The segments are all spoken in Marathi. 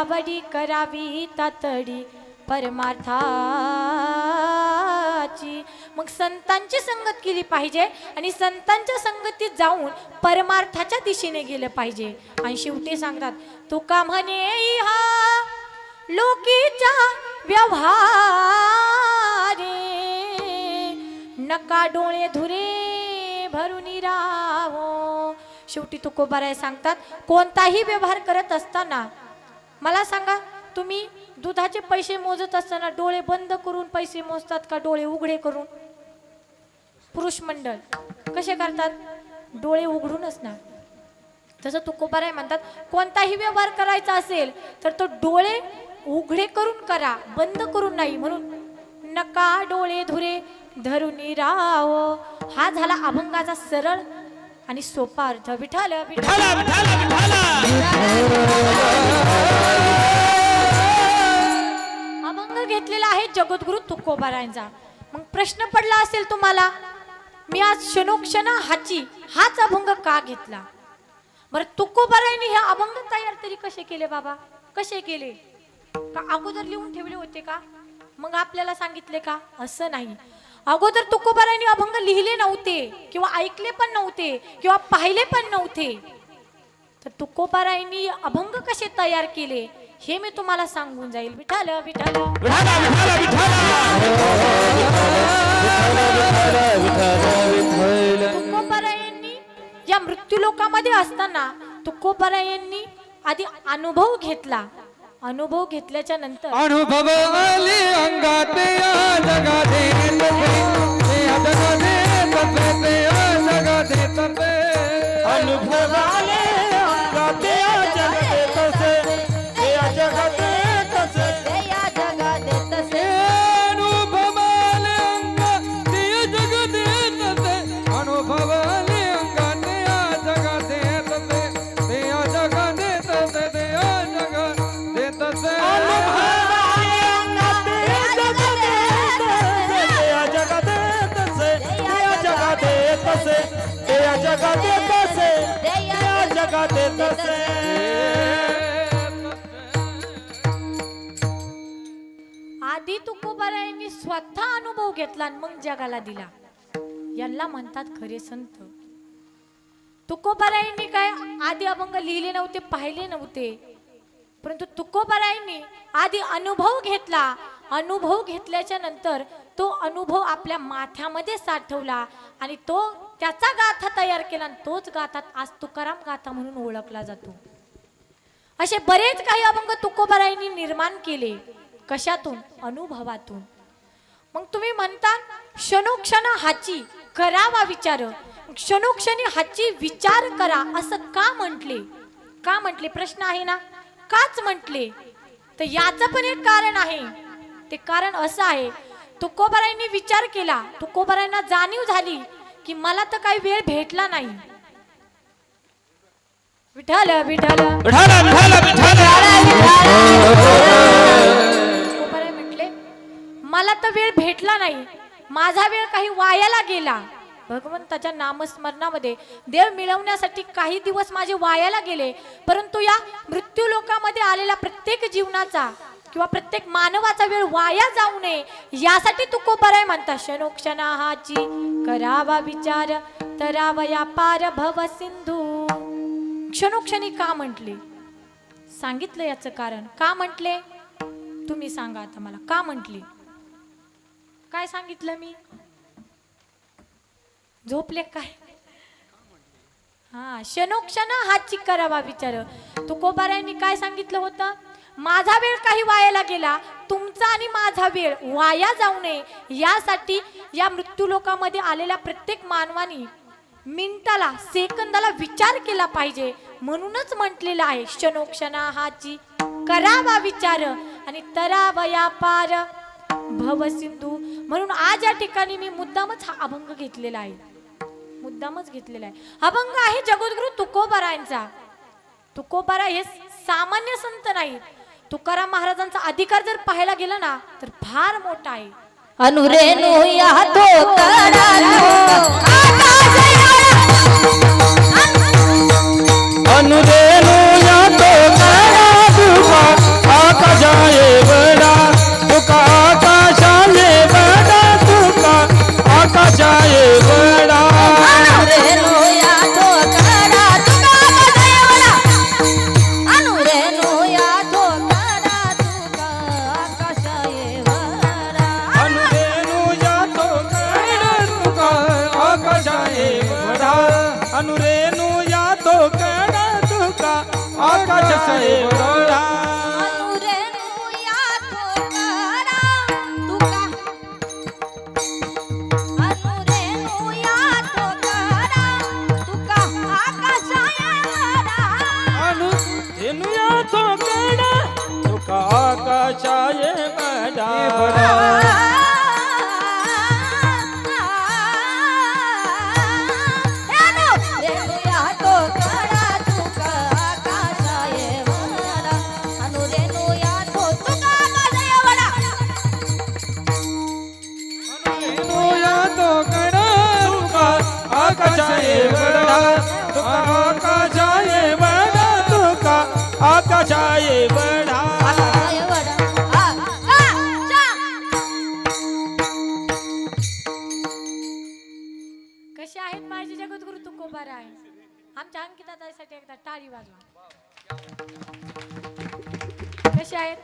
आवडी करावी तातडी परमार्थाची. मग संतांची संगत केली पाहिजे आणि संतांच्या संगतीत जाऊन परमार्थाच्या दिशेने गेलं पाहिजे. आणि शेवटी सांगतात तुका म्हणे हा लोकीच्या व्यवहारे? नका डोळे धुरे भरून राहो शेवटी तुकोबाराय सांगतात कोणताही व्यवहार करत असताना मला सांगा तुम्ही दुधाचे पैसे मोजत असताना डोळे बंद करून पैसे मोजतात का डोळे उघडे करून? पुरुष मंडळ कसे करतात? डोळे उघडूनच ना. तसं तुकोबाराय म्हणतात कोणताही व्यवहार करायचा असेल तर तो डोळे उघडे करून करा बंद करून नाही. म्हणून नका डोळे धुरे धरून राव हा झाला अभंगाचा सरळ आणि सोपा अर्थ. विठाल विठाल घेतलेला आहे जगद्गुरु तुकोबारायांचा. मग प्रश्न पडला असेल तुम्हाला मी आज क्षणोक्षण हाची हाच अभंग का घेतला? बरं तुकोबारायांनी हे अभंग तयार तरी कसे केले बाबा? कसे केले? का अगोदर लिहून ठेवले होते का? मग आपल्याला सांगितले का? असं नाही. अगोदर तुकोबारायांनी अभंग लिहिले नव्हते किंवा ऐकले पण नव्हते किंवा पाहिले पण नव्हते. तर तुकोबारायांनी अभंग कसे तयार केले? हे मी तुम्हाला सांगून जाईल. विठाल विठाल तुकोबारायांनी या मृत्यूलोकामध्ये असताना तुकोबारायांनी आधी अनुभव घेतला. अनुभव घेतल्याच्या नंतर अनुभव आले अंगात या जगाते आधी तुकोबारायांनी स्वतः अनुभव घेतला आणि मग जगाला दिला. यांना म्हणतात खरे संत. तुकोबारायांनी काय आधी अभंग लिहिले नव्हते पाहिले नव्हते. परंतु तुकोबारायांनी आधी अनुभव घेतला. अनुभव घेतल्याच्या नंतर तो अनुभव आपल्या माथ्यामध्ये साठवला आणि तो त्याचा गाथा तयार केला आणि तोच गाथा आज तुकाराम गाथा म्हणून ओळखला जातो. असे बरेच काही अभंग तुकोबारायांनी निर्माण केले कशातून? अनुभवातून. मग तुम्ही म्हणता क्षणोक्षण हाची करावा विचार क्षणोक्षणी हाची विचार करा असं का म्हटले? का म्हटले? प्रश्न आहे ना? काच म्हटले? तर याचं पण एक कारण आहे. ते कारण असं आहे तुकोबारायांनी विचार केला तुकोबारायांना जाणीव झाली की मला तर काही वेळ भेटला नाही. विठाल विठाल विठाला विठाला विठाला म्हटले मला तर वेळ भेटला नाही. माझा वेळ काही वायाला गेला. भगवंताच्या नामस्मरणामध्ये देव मिळवण्यासाठी काही दिवस माझे वायाला गेले परंतु या मृत्यू लोकामध्ये आलेला प्रत्येक जीवनाचा किंवा प्रत्येक मानवाचा वेळ वाया जाऊ नये यासाठी तुकोबाराय म्हणतात क्षणोक्षणाची करावा विचार तरावया पार भव सिंधू. क्षणोक्षणी का म्हटले? सांगितलं याचं कारण. का म्हटले? तुम्ही सांगा आता मला. का म्हटले? काय सांगितलं मी? झोपले काय? हा क्षणोक्षण हाची करावा विचार. तुकोबारायांनी काय सांगितलं होतं? माझा वेळ काही वायाला गेला. तुमचा आणि माझा वेळ वाया जाऊ नये. यासाठी या मृत्यूलोकामध्ये आलेल्या प्रत्येक मानवानी मिनिटाला सेकंदाला विचार केला पाहिजे. म्हणूनच म्हटलेलं आहे क्षणोक्षणा हाची करावा विचार आणि तरावया पार. भव सिंधू. म्हणून आज या ठिकाणी मी मुद्दामच हा अभंग घेतलेला आहे. मुद्दामच घेतलेला आहे. अभंग आहे जगद्गुरु तुकोबारायांचा. तुकोबारा हे सामान्य संत नाही तुकाराम महाराजांचा अधिकार जर पाहायला गेला ना तर फार मोठा आहे. अनुरेनु या तो आकाशाये कसे आहेत माझे जगद्गुरु तुकोबारा आहे आमच्या अंकिता ताईसाठी एकदा टाळी वाजवा. कसे आहेत?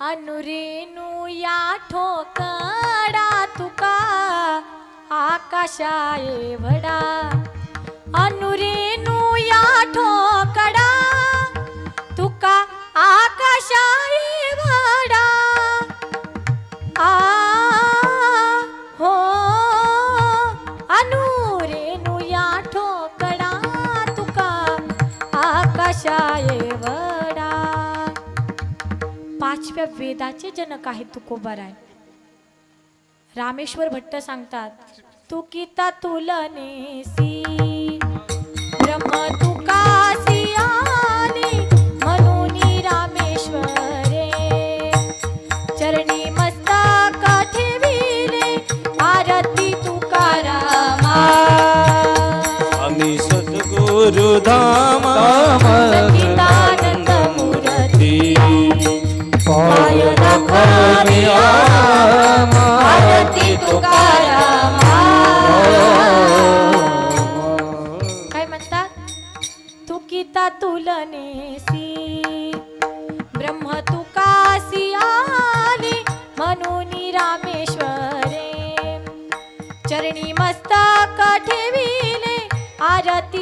अनुरेणू या ठोकडा तुका. आकाशाये वडा. अनुरेणू या ठोकडा तुका वाडा. आ हो अनुरेनु या ठोकडा तुका. आकाशाये वडा. पाचव्या वेदाचे जनक आहेत तुकोबाराय रामेश्वर भट्ट सांगतात तुकिता तुलनेसी ब्रह्म धाम सच्चिदानंद पाय आरती काय म्हणतात तुकिता तुलनेसी। ब्रह्म तुकासी आली म्हणून रामेश्वरे। चरणी मस्तक ठेविले आरती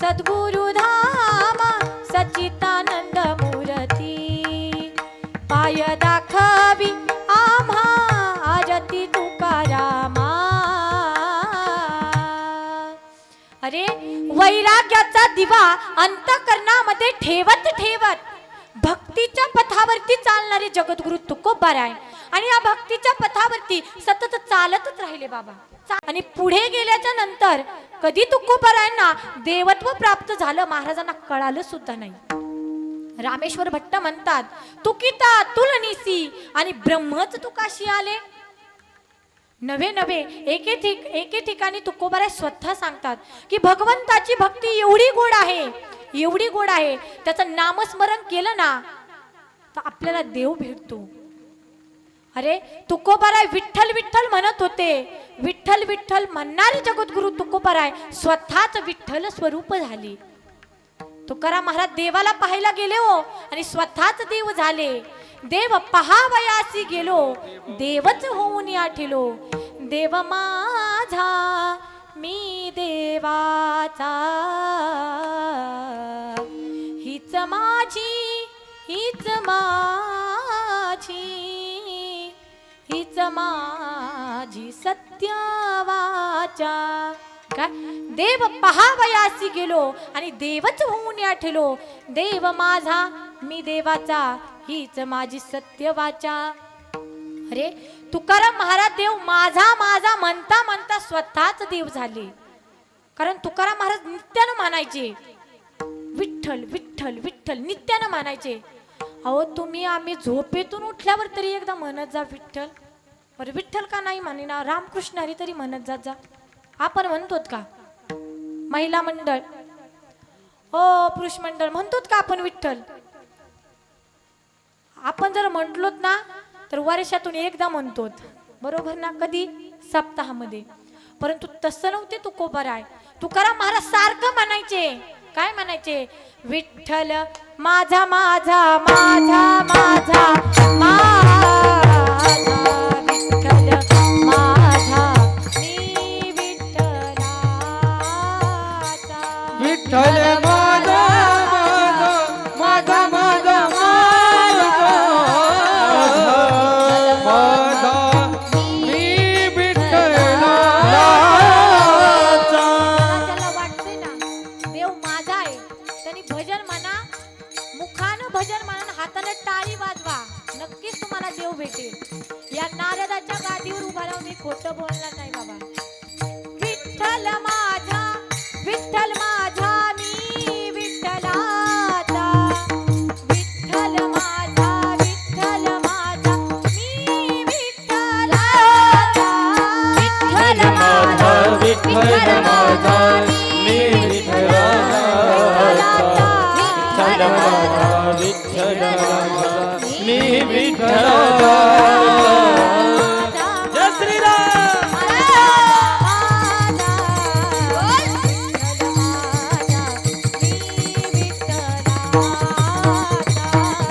सद्गुरु धामा सच्चितानंद मूर्ती। पाय दाखवी आम्हा आरती तुकारामा अरे वैराग्याचा दिवा अंतकरणामध्ये ठेवत ठेवत भक्तीच्या पथावरती चालणारे जगद्गुरु तुकोबाराय आहे आणि या भक्तीच्या पथावरती सतत चालतच राहिले बाबा. आणि पुढे गेल्याच्यानंतर कधी तुकोबारायांना देवत्व प्राप्त झालं महाराजांना कळालं सुद्धा नाही. रामेश्वर भट्ट म्हणतात तुकिता तुलनिसी आणि ब्रह्मच तुकाशी आले? नवे नवे एके ठिक एके ठिकाणी तुकोबारा स्वतः सांगतात की भगवंताची भक्ती एवढी गोड आहे एवढी गोड आहे त्याचं नामस्मरण केलं ना तर आपल्याला देव भेटतो. अरे तुकोबाराय विठ्ठल विठ्ठल म्हणत होते. विठ्ठल विठ्ठल म्हणणारे जगद्गुरु तुकोबाराय स्वतःच विठ्ठल स्वरूप झाली. तुकाराम महाराज देवाला पाहायला गेले हो आणि स्वतःच देव झाले. देव पहावयासी गेलो देवच होऊन आठिलो. देव माझा मी देवाचा. माझी सत्यावाचा काय देव पहावयासी गेलो आणि देवच होऊन आठलो देव माझा मी देवाचा हीच माझी सत्यवाचा अरे तुकाराम महाराज देव माझा माझा म्हणता म्हणता स्वतःच देव झाले कारण तुकाराम महाराज नित्यानं म्हणायचे विठ्ठल विठ्ठल विठ्ठल नित्यानं म्हणायचे अहो तुम्ही आम्ही झोपेतून उठल्यावर तरी एकदा म्हणत जा विठ्ठल बरं विठ्ठल का नाही म्हणेना रामकृष्ण हरी तरी म्हणत जात जा. आपण म्हणतोत का? महिला मंडळ. हो पुरुष मंडळ. म्हणतोत का आपण विठ्ठल? आपण जर म्हटलोत ना तर वर्षातून एकदा म्हणतोत. बरोबर ना? कधी? सप्ताहामध्ये. परंतु तसं नव्हते तुकोबाराय तुकाराम महाराज सारखं म्हणायचे. काय म्हणायचे? विठ्ठल माझा माझा माझा माझा माझा. माझा आहे त्यांनी भजन म्हणा मुखानं भजन म्हणा हाताने टाळी वाजवा. नक्कीच तुम्हाला देव भेटेल. या नारदाच्या गादीवर उभा राहून मी खोटं बोलणार नाही बाबा.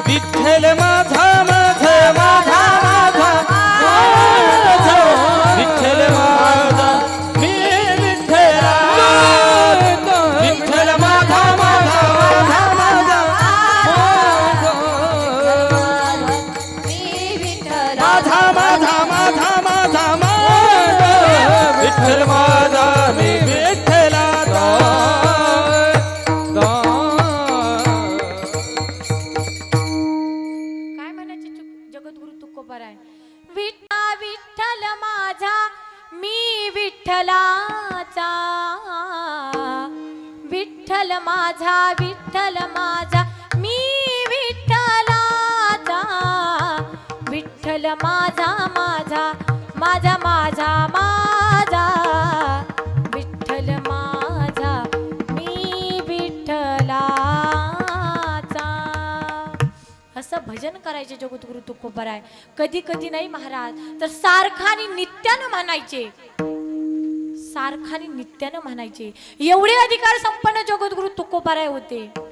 विठ्ठल विठ्ठल माझा माझा माझा माझा माझा विठ्ठल माझा मी विठ्ठलाचा. असं भजन करायचे जगद्गुरु तुकोबराय कधी कधी नाही महाराज तर सारखानी नित्यानं म्हणायचे. सारखानी नित्यानं म्हणायचे. एवढे अधिकार संपन्न जगद्गुरु तुकोबराय होते.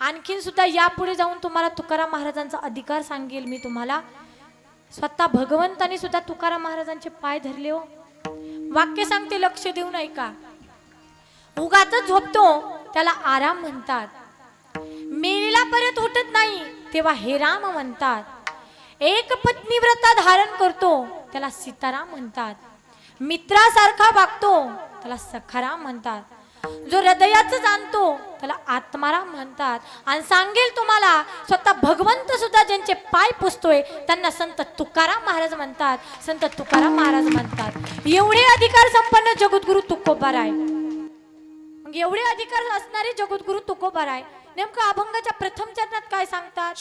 आणखीन सुद्धा यापुढे जाऊन तुम्हाला तुकाराम महाराजांचा अधिकार सांगेल. मी तुम्हाला स्वतः भगवंताने सुद्धा तुकाराम महाराजांचे पाय धरले हो. वाक्य सांगते लक्ष देऊन ऐका. उगाच झोपतो त्याला आराम म्हणतात. मेलेला परत उठत नाही तेव्हा हे राम म्हणतात. एक पत्नी व्रता धारण करतो त्याला सीताराम म्हणतात. मित्रासारखा वागतो त्याला सखाराम म्हणतात. जो हृदयाच जाणतो त्याला आत्माराम म्हणतात. आणि सांगेल तुम्हाला स्वतः भगवंत सुद्धा ज्यांचे पाय पुसतोय त्यांना संत तुकाराम महाराज म्हणतात. संत तुकाराम महाराज म्हणतात एवढे अधिकार संपन्न जगद्गुरु तुकोबाराय. मग एवढे अधिकार असणारे जगद्गुरु तुकोबाराय नेमकं अभंगाच्या प्रथम चरणात काय सांगतात?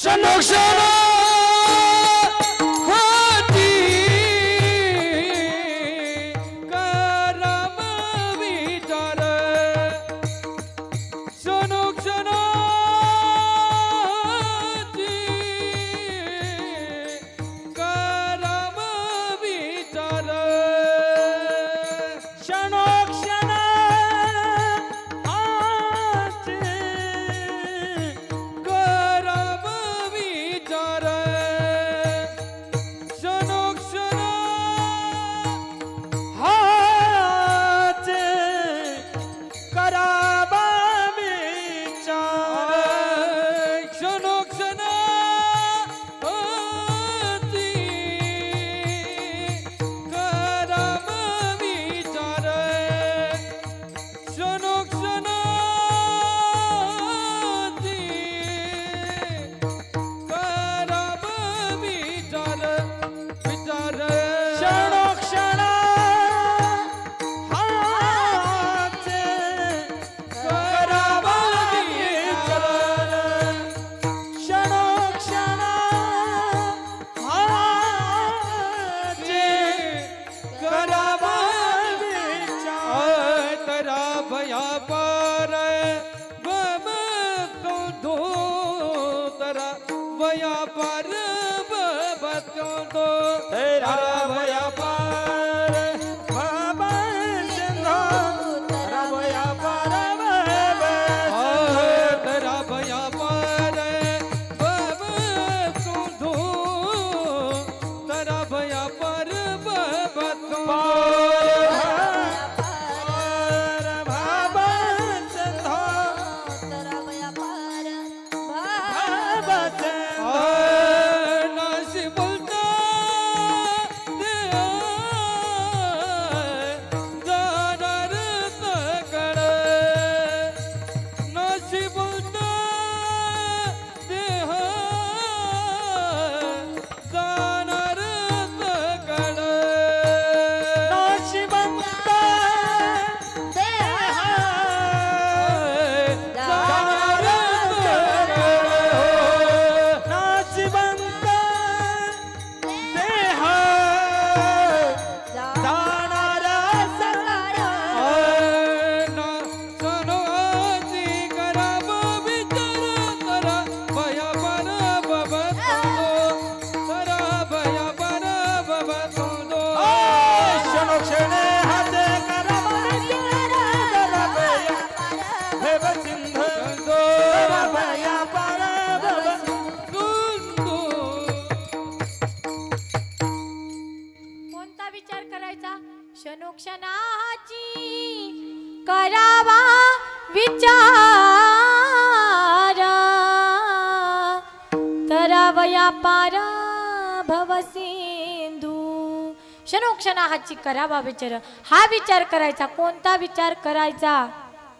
क्षणोक्षणा हाची करावा विचार. हा विचार करायचा कोणता विचार करायचा?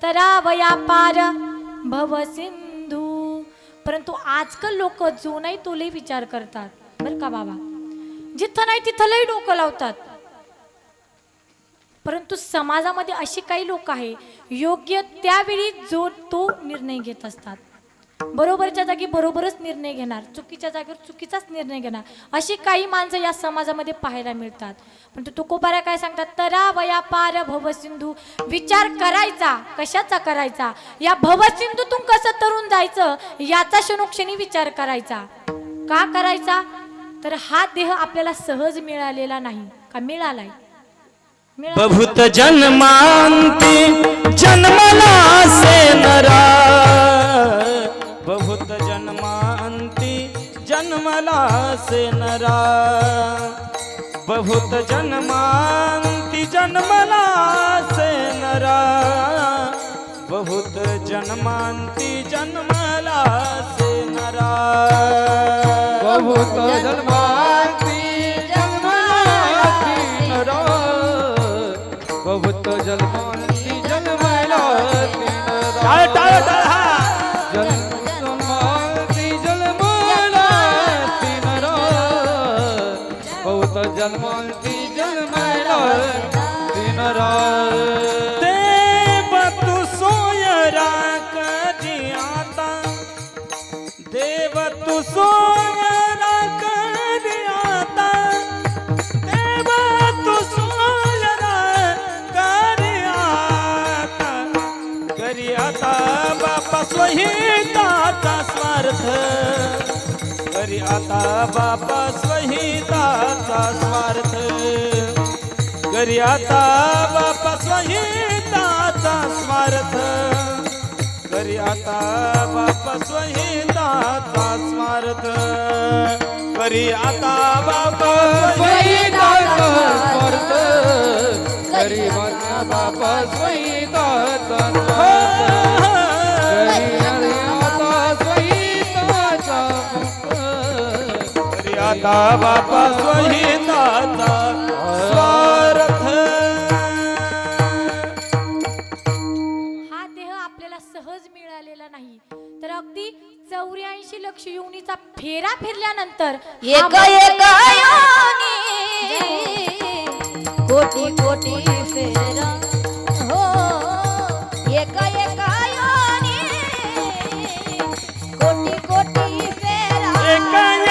तरावया पार भवसिंधू परंतु आजकाल लोक जो नाही तो लई विचार करतात. बर का बाबा? जिथं नाही तिथं लई डोकं लावतात. परंतु समाजामध्ये अशी काही लोक आहे योग्य त्यावेळी जो तो निर्णय घेत असतात. बरोबरच्या जागी बरोबरच निर्णय घेणार चुकीच्या जागेवर चुकीचाच निर्णय घेणार अशी काही माणसं या समाजामध्ये पाहायला मिळतात. परंतु तुकोबाऱ्या काय सांगतात? तरा वया पार भवसिंधू विचार करायचा कशाचा करायचा? या भवसिंधूतून कसं तरुण जायचं? याचा क्षणोक्षणी विचार करायचा. का करायचा? तर हा देह आपल्याला सहज मिळालेला नाही का मिळालाय? मिळाला. बहुत जन्मांती जन्मला से नरा से नरा। बहुत जन्मांति जन्मला से नरा। बहुत जन्मांति जन्मला से नरा। बहुत जन्मा देव तू सोयरा आता. देव तू सोयरा आता. करी आता बापा स्वहिताचा स्वार्थ. करी आता बापा स्वहिताचा स्वार्थ. करी आता बापा स्वहिताचा स्वार्थ. आता बापा स्वहिताचा स्वार्थ करी आता बापा स्वहिताचा स्वार्थ करी माझ्या बापा स्वहिताचा स्वार्थ आता स्वहिताचा करी आता बापा स्वहिताचा लक्ष योनीचा फेरा फिरल्यानंतर एक एक योनी कोटी कोटी फेरा. हो. एक एक योनी कोटी कोटी फेरा.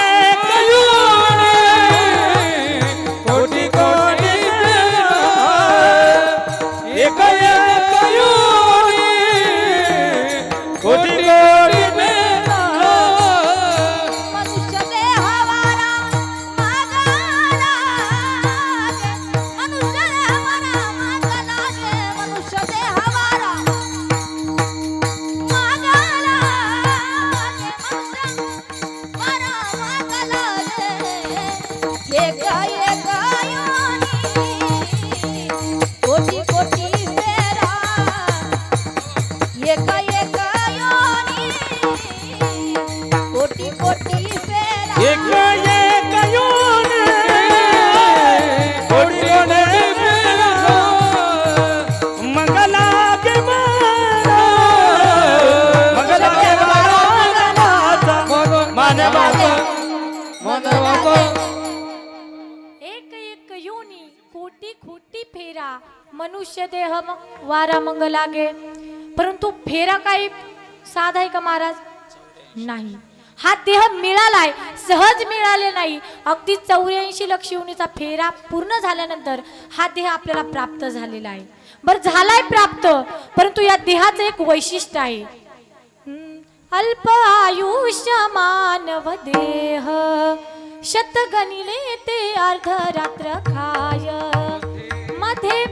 खोटी खोटी फेरा. मनुष्य देह म- वारा मंग लागे. परंतु फेरा काही साधा आहे का महाराज? नाही. हा देह मिळालाय सहज मिळाले नाही. अगदी चौऱ्याऐंशी लक्ष योनीचा फेरा पूर्ण झाल्यानंतर हा देह आपल्याला प्राप्त झालेला आहे. बरं झालाय प्राप्त परंतु या देहाचं एक वैशिष्ट्य आहे. अल्प आयुष्य मानव देह. शतगणिले ते अर्धरात्र खाय. मध्ये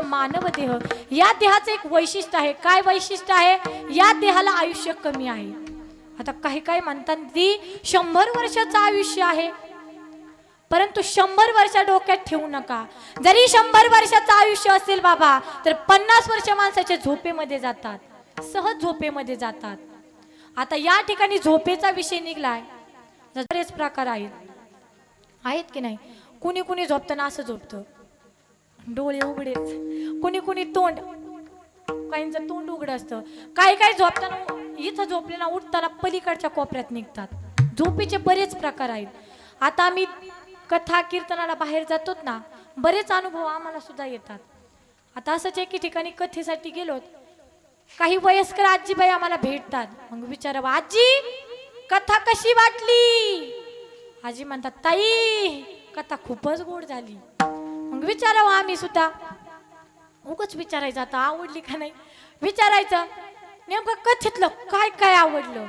मानव देह. या देहाचं एक वैशिष्ट्य आहे. काय वैशिष्ट्य आहे? या देहाला आयुष्य कमी आहे. आता काही काही म्हणतात ती शंभर वर्षाचं आयुष्य आहे. परंतु शंभर वर्ष डोक्यात ठेवू नका. जरी शंभर वर्षाचं आयुष्य असेल बाबा तर पन्नास वर्ष माणसाच्या झोपेमध्ये जातात. सहज झोपेमध्ये जातात. आता या ठिकाणी झोपेचा विषय निघलाय. बरेच प्रकार आहेत. आहेत की नाही? कुणी कुणी झोपताना असं झोपतं. डोळे उघडेच कुणी कुणी तोंड काहींचं तोंड उघड असतं. काही काही झोपताना इथं झोपलेला उठताना पलीकडच्या कोपऱ्यात निघतात. झोपेचे बरेच प्रकार आहेत. आता आम्ही कथा कीर्तनाला बाहेर जातो ना बरेच अनुभव आम्हाला सुद्धा येतात. आता असंच एके ठिकाणी कथेसाठी गेलोत. काही वयस्कर आजीबाई आम्हाला भेटतात. मग विचारावं आजी कथा कशी वाटली? आजी म्हणतात ताई कथा खूपच गोड झाली. मग विचारावं आम्ही सुद्धा. उगच विचारायचं आता आवडली का नाही? विचारायचं. नेमकं कथेतलं काय काय आवडलं?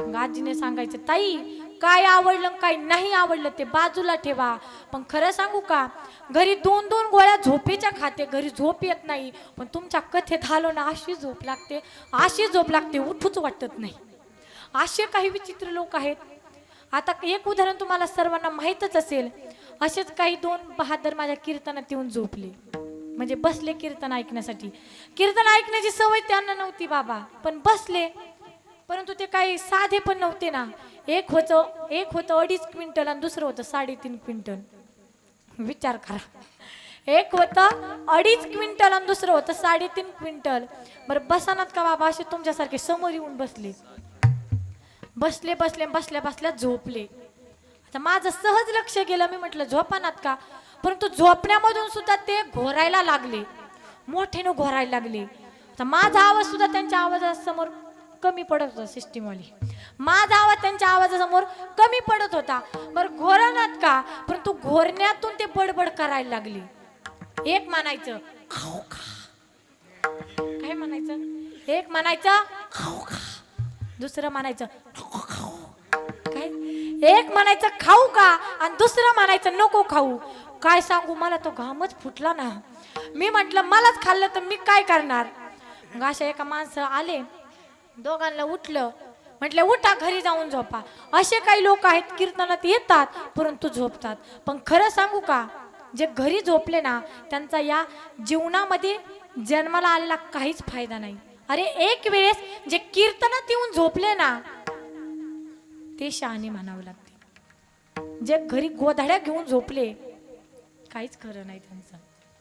मग आजीने सांगायचं ताई काय आवडलं काय नाही आवडलं ते बाजूला ठेवा. पण खरं सांगू का? घरी दोन दोन गोळ्या झोपेच्या खाते. घरी झोप येत नाही. पण तुमच्या कथेत आलो ना अशी झोप लागते. अशी झोप लागते उठूच वाटत नाही. असे काही विचित्र लोक आहेत. आता एक उदाहरण तुम्हाला सर्वांना माहीतच असेल. असेच काही दोन बहादर माझ्या कीर्तनात येऊन झोपले. म्हणजे बसले कीर्तन ऐकण्यासाठी. कीर्तन ऐकण्याची सवय त्यांना नव्हती बाबा पण बसले. परंतु ते काही साधे पण नव्हते ना. एक होतं एक होतं अडीच क्विंटल आणि दुसरं होतं साडेतीन क्विंटल. विचार करा. एक होतं अडीच क्विंटल आणि दुसरं होतं साडेतीन क्विंटल. बरं बसानात का बाबा? असे तुमच्यासारखे समोर येऊन बसले. बसले बसले बसल्या बसल्या झोपले. तर माझं सहज लक्ष गेलं. मी म्हटलं झोपानात का? परंतु झोपण्यामधून सुद्धा ते घोरायला लागले. मोठेनं घोरायला लागले. तर माझा आवाज सुद्धा त्यांच्या आवाजासमोर कमी पडत होता सिस्टीमवाली माझा आवाज त्यांच्या आवाजासमोर कमी पडत होता. बरं घोरणात का? परंतु घोरण्यातून ते बडबड करायला लागले. एक म्हणायचं खाऊ खा. काय म्हणायचं? एक म्हणायचं खाऊ खा. दुसरं म्हणायचं एक म्हणायचं खाऊ का आणि दुसरं म्हणायचं नको खाऊ. काय सांगू मला तो घामच फुटला ना. मी म्हटलं मलाच खाल्लं तर मी काय करणार? मग अशा एका माणसं आले. दोघांना उठलं. म्हटलं उठा घरी जाऊन झोपा. असे काही लोक आहेत कीर्तनात येतात परंतु झोपतात. पण खरं सांगू का जे घरी झोपले ना त्यांचा या जीवनामध्ये जन्माला आलेला काहीच फायदा नाही. अरे एक वेळेस जे कीर्तनात येऊन झोपले ना ते शहाणे म्हणावं लागते. जे घरी गोधड्या घेऊन झोपले काहीच खरं नाही त्यांचं.